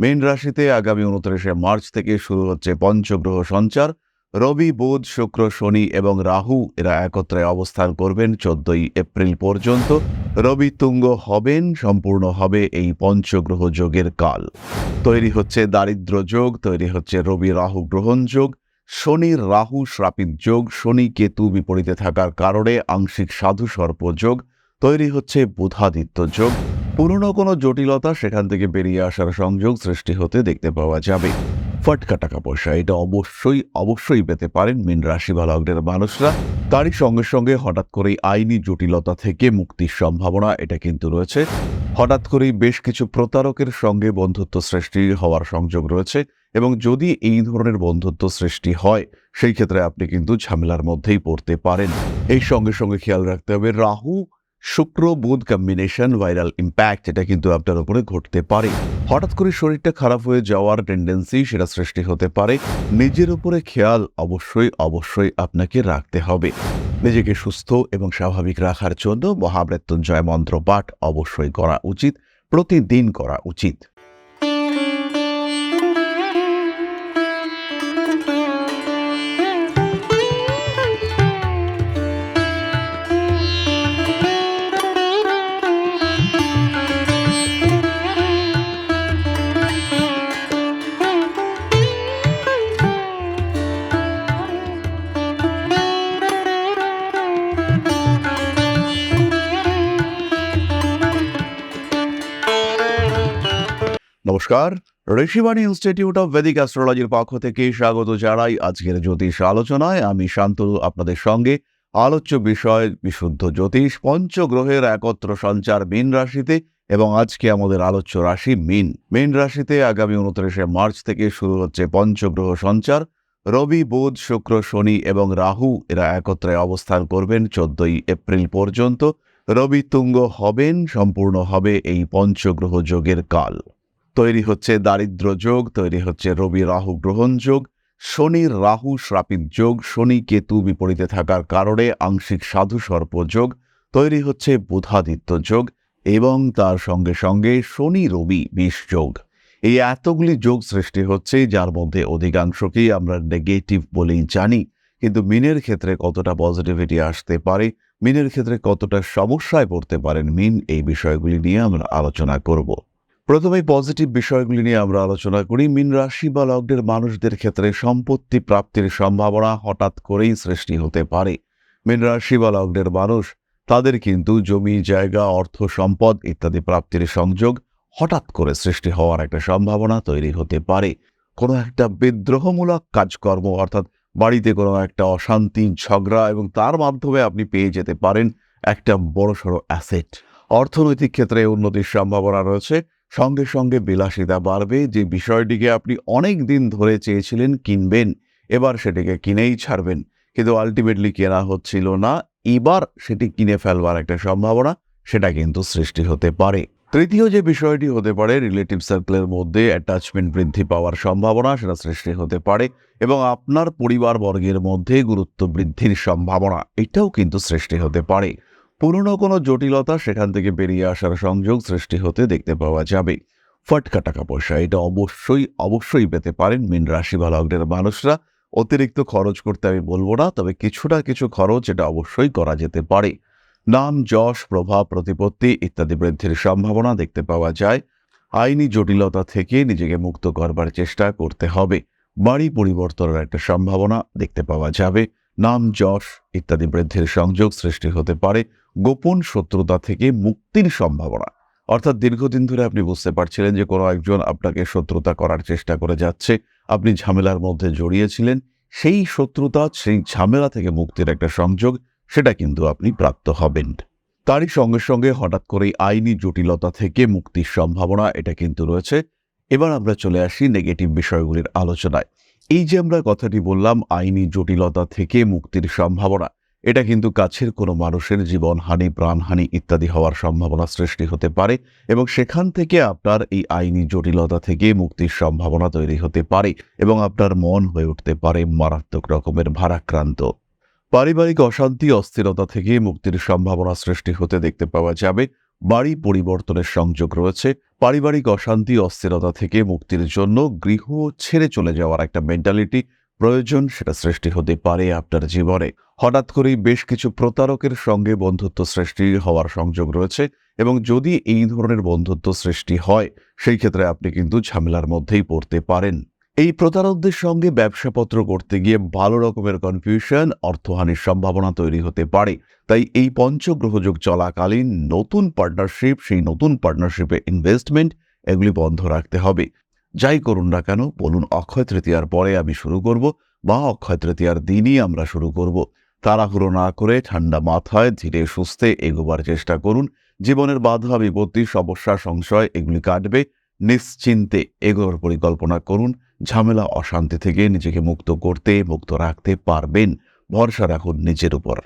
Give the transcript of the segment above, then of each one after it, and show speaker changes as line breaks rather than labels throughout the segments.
মীন রাশিতে আগামী উনত্রিশে মার্চ থেকে শুরু হচ্ছে পঞ্চগ্রহ সঞ্চার। রবি, বুধ, শুক্র, শনি এবং রাহু এরা একত্রে অবস্থান করবেন চোদ্দই এপ্রিল পর্যন্ত। রবি তুঙ্গ হবেন, সম্পূর্ণ হবে এই পঞ্চগ্রহ যোগের কাল। তৈরি হচ্ছে দারিদ্র যোগ, তৈরি হচ্ছে রবি রাহু গ্রহণ যোগ শনির রাহু শ্রাপিত যোগ, শনি কেতু বিপরীতে থাকার কারণে আংশিক সাধু সর্প যোগ, তৈরি হচ্ছে বুধাদিত্য যোগ। পুরনো কোনো জটিলতা সেখান থেকে বেরিয়ে আসার সংযোগ সৃষ্টি হতে দেখতে পাওয়া যাবে। ফটকা টাকা পয়সা, এটা অবশ্যই অবশ্যই পেতে পারেন মীন রাশি বা লগ্নের মানুষরা। তারই সঙ্গে সঙ্গে হঠাৎ করেই আইনি জটিলতা থেকে মুক্তির সম্ভাবনা, এটা কিন্তু রয়েছে। হঠাৎ করেই বেশ কিছু প্রতারকের সঙ্গে বন্ধুত্ব সৃষ্টি হওয়ার সংযোগ রয়েছে এবং যদি এই ধরনের বন্ধুত্ব সৃষ্টি হয়, সেই ক্ষেত্রে আপনি কিন্তু ঝামেলার মধ্যেই পড়তে পারেন। এই সঙ্গে সঙ্গে খেয়াল রাখতে হবে, রাহু শুক্র বুধ কম্বিনেশন ভাইরাল ইম্প্যাক্ট এটা কিন্তু আপনার উপরে ঘটতে পারে। হঠাৎ করে শরীরটা খারাপ হয়ে যাওয়ার টেন্ডেন্সি সেটা সৃষ্টি হতে পারে। নিজের উপরে খেয়াল অবশ্যই অবশ্যই আপনাকে রাখতে হবে। নিজেকে সুস্থ এবং স্বাভাবিক রাখার জন্য মহামৃত্যুঞ্জয় মন্ত্র পাঠ অবশ্যই করা উচিত। প্রতিদিন করা উচিত। নমস্কার। ঋষিবাণী ইনস্টিটিউট অফ ভেদিক অ্যাস্ট্রোলজির পক্ষ থেকে স্বাগত জানাই আজকের জ্যোতিষ আলোচনায়। আমি শান্তনু আপনাদের সঙ্গে আলোচ্য বিষয় বিশুদ্ধ জ্যোতিষ, পঞ্চগ্রহের একত্র সঞ্চার মীন রাশিতে এবং আজকে আমাদের আলোচ্য রাশি মীন। মীন রাশিতে আগামী উনত্রিশে মার্চ থেকে শুরু হচ্ছে পঞ্চগ্রহ সঞ্চার। রবি, বুধ, শুক্র, শনি এবং রাহু এরা একত্রে অবস্থান করবেন চোদ্দই এপ্রিল পর্যন্ত। রবি তুঙ্গ হবেন, সম্পূর্ণ হবে এই পঞ্চগ্রহ যোগের কাল। তৈরি হচ্ছে দারিদ্র যোগ, তৈরি হচ্ছে রবি রাহু গ্রহণ যোগ শনির রাহু শ্রাপিত যোগ, শনি কেতু বিপরীতে থাকার কারণে আংশিক সাধু সর্প যোগ, তৈরি হচ্ছে বুধাদিত্য যোগ এবং তার সঙ্গে সঙ্গে শনি রবি বিষ যোগ। এই এতগুলি যোগ সৃষ্টি হচ্ছে, যার মধ্যে অধিকাংশকেই আমরা নেগেটিভ বলেই জানি, কিন্তু মিনের ক্ষেত্রে কতটা পজিটিভিটি আসতে পারে, মিনের ক্ষেত্রে কতটা সমস্যায় পড়তে পারেন মিন, এই বিষয়গুলি নিয়ে আমরা আলোচনা করব। প্রথমেই পজিটিভ বিষয়গুলি নিয়ে আমরা আলোচনা করি। মিন রাশি বা লগ্নের মানুষদের ক্ষেত্রে সম্পত্তি প্রাপ্তির সম্ভাবনা হঠাৎ করেই সৃষ্টি হতে পারে। মিন রাশি বা লগ্নের মানুষ, তাদের কিন্তু জমি, জায়গা, অর্থ সম্পদ ইত্যাদি প্রাপ্তির সংযোগ হঠাৎ করে সৃষ্টি হওয়ার একটা সম্ভাবনা তৈরি হতে পারে। কোনো একটা বিদ্রোহমূলক কাজকর্ম অর্থাৎ বাড়িতে কোনো একটা অশান্তি, ঝগড়া এবং তার মাধ্যমে আপনি পেয়ে যেতে পারেন একটা বড়সড় অ্যাসেট। অর্থনৈতিক ক্ষেত্রে উন্নতির সম্ভাবনা রয়েছে। সঙ্গে সঙ্গে বিলাসিতা বাড়বে। যে বিষয়টিকে আপনি অনেক দিন ধরে চেয়েছিলেন, কিনবেন, এবার সেটিকে কিনেই ছাড়বেন। কিন্তু আলটিমেটলি কেনা হচ্ছিল না। এবার সেটি কিনে ফেলবার একটা সম্ভাবনা, সেটা কিন্তু সৃষ্টি হতে পারে। তৃতীয় যে বিষয়টি হতে পারে রিলেটিভ সার্কেলের মধ্যে অ্যাটাচমেন্ট বৃদ্ধি পাওয়ার সম্ভাবনা, সেটা সৃষ্টি হতে পারে এবং আপনার পরিবার বর্গের মধ্যে গুরুত্ব বৃদ্ধির সম্ভাবনা, এটাও কিন্তু সৃষ্টি হতে পারে। পুরনো কোনো জটিলতা সেখান থেকে বেরিয়ে আসার সংযোগ সৃষ্টি হতে দেখতে পাওয়া যাবে। ফটকা টাকা পয়সা, এটা অবশ্যই অবশ্যই পেতে পারেন মীন রাশি বা লগ্নের মানুষরা। অতিরিক্ত খরচ করতে আমি বলব না, তবে কিছুটা কিছু খরচ এটা অবশ্যই করা যেতে পারে। নাম, যশ, প্রভাব, প্রতিপত্তি ইত্যাদি বৃদ্ধির সম্ভাবনা দেখতে পাওয়া যায়। আইনি জটিলতা থেকে নিজেকে মুক্ত করবার চেষ্টা করতে হবে। বাড়ি পরিবর্তনের একটা সম্ভাবনা দেখতে পাওয়া যাবে। নাম, যশ ইত্যাদি বৃদ্ধির সংযোগ সৃষ্টি হতে পারে। গোপন শত্রুতা থেকে মুক্তির সম্ভাবনা। অর্থাৎ দীর্ঘদিন ধরে আপনি বুঝতে পারছিলেন যে কোনো একজন আপনাকে শত্রুতা করার চেষ্টা করে যাচ্ছে। আপনি ঝামেলার মধ্যে জড়িয়েছিলেন। সেই শত্রুতা, সেই ঝামেলা থেকে মুক্তির একটা সংযোগ, সেটা কিন্তু আপনি প্রাপ্ত হবেন। তারই সঙ্গে সঙ্গে হঠাৎ করেই আইনি জটিলতা থেকে মুক্তির সম্ভাবনা, এটা কিন্তু রয়েছে। এবার আমরা চলে আসি নেগেটিভ বিষয়গুলির আলোচনায়। এই যে আমরা কথাটি বললাম, আইনি জটিলতা থেকে মুক্তির সম্ভাবনা এটা কিন্তু কাছের কোনো মানুষের জীবনহানি প্রাণহানি ইত্যাদি হওয়ার সম্ভাবনা সৃষ্টি হতে পারে এবং সেখান থেকে আপনার এই আইনি জটিলতা থেকে মুক্তির সম্ভাবনা তৈরি হতে পারে এবং আপনার মন হয়ে উঠতে পারে মারাত্মক রকমের ভারাক্রান্ত। পারিবারিক অশান্তি, অস্থিরতা থেকে মুক্তির সম্ভাবনা সৃষ্টি হতে দেখতে পাওয়া যাবে। বাড়ি পরিবর্তনের সংযোগ রয়েছে। পারিবারিক অশান্তি, অস্থিরতা থেকে মুক্তির জন্য গৃহ ছেড়ে চলে যাওয়ার একটা মেন্টালিটি প্রয়োজন সেটা সৃষ্টি হতে পারে আপনার জীবনে। হঠাৎ করেই বেশ কিছু প্রতারকের সঙ্গে বন্ধুত্ব সৃষ্টি হওয়ার সংযোগ রয়েছে এবং যদি এই ধরনের বন্ধুত্ব সৃষ্টি হয়, সেই ক্ষেত্রে আপনি কিন্তু ঝামেলার মধ্যেই পড়তে পারেন। এই প্রতারকদের সঙ্গে ব্যবসাপত্র করতে গিয়ে ভালো রকমের কনফিউশন অর্থহানির সম্ভাবনা তৈরি হতে পারে। তাই এই পঞ্চগ্রহযোগ চলাকালীন নতুন পার্টনারশিপ সেই নতুন পার্টনারশিপে ইনভেস্টমেন্ট এগুলি বন্ধ রাখতে হবে। যাই করুন না কেন, বলুন অক্ষয় তৃতীয়ার পরে আমি শুরু করব বা অক্ষয় তৃতীয়ার দিনই আমরা শুরু করব। তাড়াহুড়ো না করে ঠান্ডা মাথায় ধীরে সুস্থে এগোবার চেষ্টা করুন। জীবনের বাধা, বিপত্তি, সমস্যা, সংশয় এগুলি কাটবে। নিশ্চিন্তে এগোর পরিকল্পনা করুন। ঝামেলা, অশান্তি থেকে নিজেকে মুক্ত করতে, মুক্ত রাখতে পারবেন। ভরসা রাখুন নিজের উপর।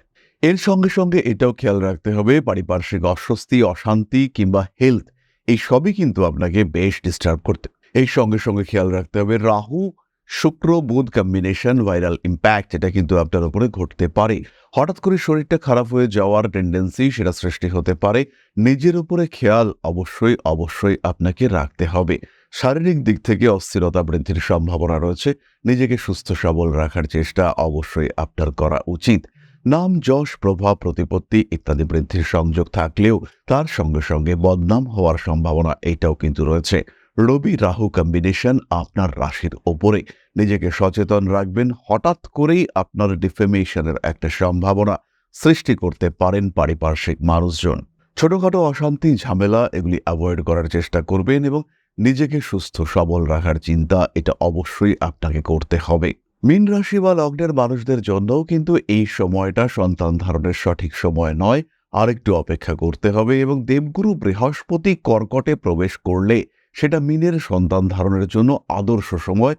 এর সঙ্গে সঙ্গে এটাও খেয়াল রাখতে হবে, পারিপার্শ্বিক অস্বস্তি, অশান্তি কিংবা হেলথ এই সবই কিন্তু আপনাকে বেশ ডিস্টার্ব করতে এই সঙ্গে সঙ্গে খেয়াল রাখতে হবে, রাহু, শুক্র, বুধ কম্বিনেশন ভাইরাল ইম্প্যাক্ট এটা কিন্তু আপনার উপরে ঘটতে পারে। হঠাৎ করে শরীরটা খারাপ হয়ে যাওয়ার টেন্ডেন্সি সেটা সৃষ্টি হতে পারে। নিজের উপরে খেয়াল অবশ্যই অবশ্যই আপনাকে রাখতে হবে। শারীরিক দিক থেকে অস্থিরতা বৃদ্ধির সম্ভাবনা রয়েছে। নিজেকে সুস্থ, সবল রাখার চেষ্টা অবশ্যই আপনার করা উচিত। নাম, যশ, প্রভাব, প্রতিপত্তি ইত্যাদি বৃদ্ধির সংযোগ থাকলেও তার সঙ্গে সঙ্গে বদনাম হওয়ার সম্ভাবনা এটাও কিন্তু রয়েছে। রবি রাহু কম্বিনেশন আপনার রাশির ওপরে। নিজেকে সচেতন রাখবেন, হঠাৎ করেই আপনার ডিফেমেশনের একটা সম্ভাবনা সৃষ্টি করতে পারেন পারিপার্শ্বিক মানুষজন। ছোটখাটো অশান্তি, ঝামেলা এগুলি অ্যাভয়েড করার চেষ্টা করবেন এবং নিজেকে সুস্থ, সবল রাখার চিন্তা এটা অবশ্যই আপনাকে করতে হবে। মীন রাশি বা লগ্নের মানুষদের জন্যও কিন্তু এই সময়টা সন্তান ধারণের সঠিক সময় নয়। আরেকটু অপেক্ষা করতে হবে এবং দেবগুরু বৃহস্পতি কর্কটে প্রবেশ করলে সেটা মিনের সন্তান ধারণের জন্য আদর্শ সময়।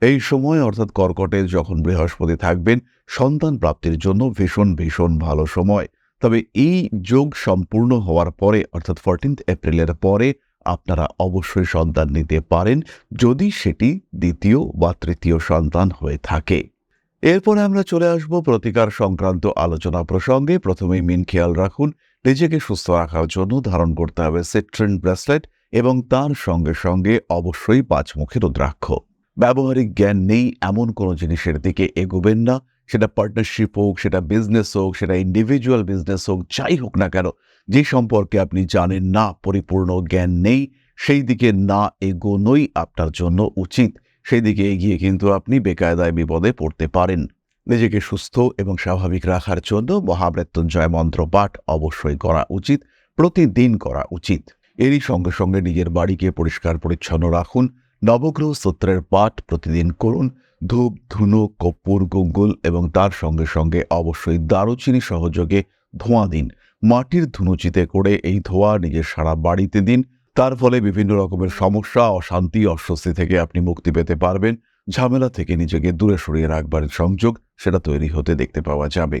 এই সময় অর্থাৎ কর্কটে যখন বৃহস্পতি থাকবেন, সন্তান প্রাপ্তির জন্য ভীষণ ভীষণ ভালো সময়। তবে এই যোগ সম্পূর্ণ হওয়ার পরে, অর্থাৎ ফোরটিন্থ এপ্রিলের পরে, আপনারা অবশ্যই সন্তান নিতে পারেন, যদি সেটি দ্বিতীয় বা তৃতীয় সন্তান হয়ে থাকে। এরপরে আমরা চলে আসব প্রতিকার সংক্রান্ত আলোচনা প্রসঙ্গে। প্রথমেই মিন খেয়াল রাখুন, নিজেকে সুস্থ রাখার জন্য ধারণ করতে হবে সিট্রিন ব্রেসলেট এবং তার সঙ্গে সঙ্গে অবশ্যই পাঁচ পাঁচমুখী রুদ্রাক্ষ। ব্যবহারিক জ্ঞান নেই, এমন কোনো জিনিসের দিকে এগোবেন না। সেটা পার্টনারশিপ হোক, সেটা বিজনেস হোক, সেটা ইন্ডিভিজুয়াল বিজনেস হোক, যাই হোক না কেন, যে সম্পর্কে আপনি জানেন না, পরিপূর্ণ জ্ঞান নেই, সেই দিকে না এগোনোই আপনার জন্য উচিত। সেই দিকে এগিয়ে কিন্তু আপনি বেকায়দায় বিপদে পড়তে পারেন। নিজেকে সুস্থ এবং স্বাভাবিক রাখার জন্য মহামৃত্যুঞ্জয় মন্ত্র পাঠ অবশ্যই করা উচিত, প্রতিদিন করা উচিত। এরই সঙ্গে সঙ্গে নিজের বাড়িকে পরিষ্কার পরিচ্ছন্ন রাখুন। নবগ্রহ সূত্রের পাঠ প্রতিদিন করুন। ধূপ, ধুনো, কর্পূর, গুঙ্গুল এবং তার সঙ্গে সঙ্গে অবশ্যই দারুচিনি সহযোগে ধোঁয়া দিন। মাটির ধুনুচিতে করে এই ধোঁয়া নিজের সারা বাড়িতে দিন। তার ফলে বিভিন্ন রকমের সমস্যা, অশান্তি, অস্বস্তি থেকে আপনি মুক্তি পেতে পারবেন। ঝামেলা থেকে নিজেকে দূরে সরিয়ে রাখবার সংযোগ সেটা তৈরি হতে দেখতে পাওয়া যাবে।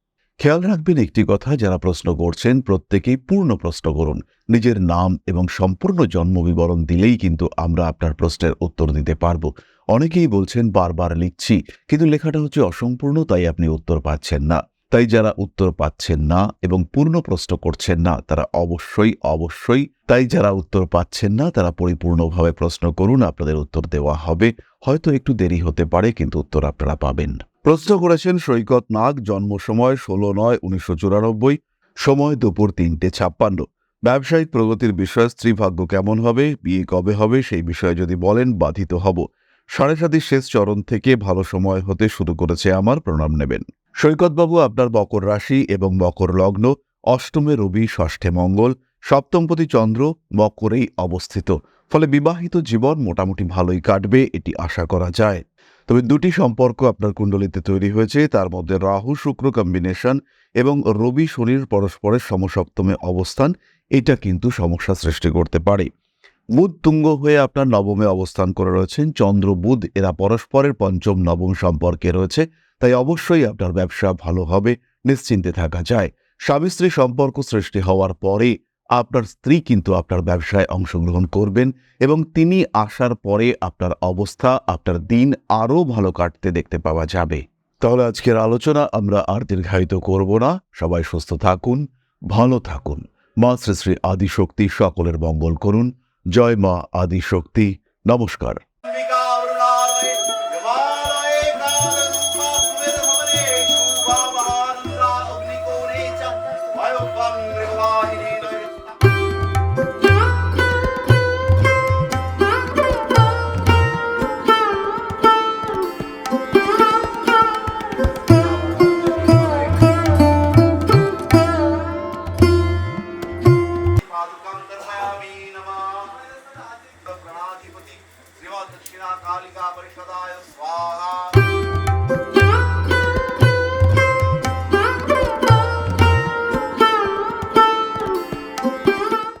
খেয়াল রাখবেন একটি কথা, যারা প্রশ্ন করছেন প্রত্যেকেই পূর্ণ প্রশ্ন করুন। নিজের নাম এবং সম্পূর্ণ জন্ম বিবরণ দিলেই কিন্তু আমরা আপনার প্রশ্নের উত্তর দিতে পারব। অনেকেই বলছেন, বারবার লিখছি। কিন্তু লেখাটা হচ্ছে অসম্পূর্ণ, তাই আপনি উত্তর পাচ্ছেন না। তাই যারা উত্তর পাচ্ছেন না এবং পূর্ণ প্রশ্ন করছেন না, তারা অবশ্যই অবশ্যই তাই যারা উত্তর পাচ্ছেন না, তারা পরিপূর্ণভাবে প্রশ্ন করুন, আপনাদের উত্তর দেওয়া হবে। হয়তো একটু দেরি হতে পারে, কিন্তু উত্তর আপনারা পাবেন। প্রশ্ন করেছেন সৈকত নাগ, জন্ম সময় ষোলো নয়, উনিশশো চুরানব্বই, সময় দুপুর তিনটে ছাপ্পান্ন। ব্যবসায়িক প্রগতির বিষয় স্ত্রীভাগ্য কেমন হবে, বিয়ে কবে হবে, সেই বিষয়ে যদি বলেন, বাধিত হব। সাড়ে সাতির শেষ চরণ থেকে ভালো সময় হতে শুরু করেছে আমার, প্রণাম নেবেন। সৈকতবাবু, আপনার মকর রাশি এবং মকর লগ্ন, অষ্টমে রবি, ষষ্ঠে মঙ্গল, সপ্তমপতি চন্দ্র মকরেই অবস্থিত। ফলে বিবাহিত জীবন মোটামুটি ভালোই কাটবে, এটি আশা করা যায়। তবে দুটি সম্পর্ক আপনার কুণ্ডলিতে তৈরি হয়েছে। তার মধ্যে রাহু শুক্র কম্বিনেশন এবং রবি শনির পরস্পরের সমসপ্তমে অবস্থান। এটা কিন্তু সমস্যা সৃষ্টি করতে পারে। বুধ তুঙ্গ হয়ে আপনার নবমে অবস্থান করে রয়েছেন। চন্দ্র, বুধ এরা পরস্পরের পঞ্চম, নবম সম্পর্কে রয়েছে। তাই অবশ্যই আপনার ব্যবসা ভালো হবে, নিশ্চিন্তে থাকা যায়। স্বামী স্ত্রী সম্পর্ক সৃষ্টি হওয়ার পরে আপনার স্ত্রী কিন্তু আপনার ব্যবসায় অংশগ্রহণ করবেন এবং তিনি আসার পরে আপনার অবস্থা, আপনার দিন আরও ভালো কাটতে দেখতে পাওয়া যাবে। তাহলে আজকের আলোচনা আমরা আর দীর্ঘায়িত করব না। সবাই সুস্থ থাকুন, ভালো থাকুন। মা শ্রী শ্রী আদিশক্তি সকলের মঙ্গল করুন। জয় মা আদিশক্তি। নমস্কার।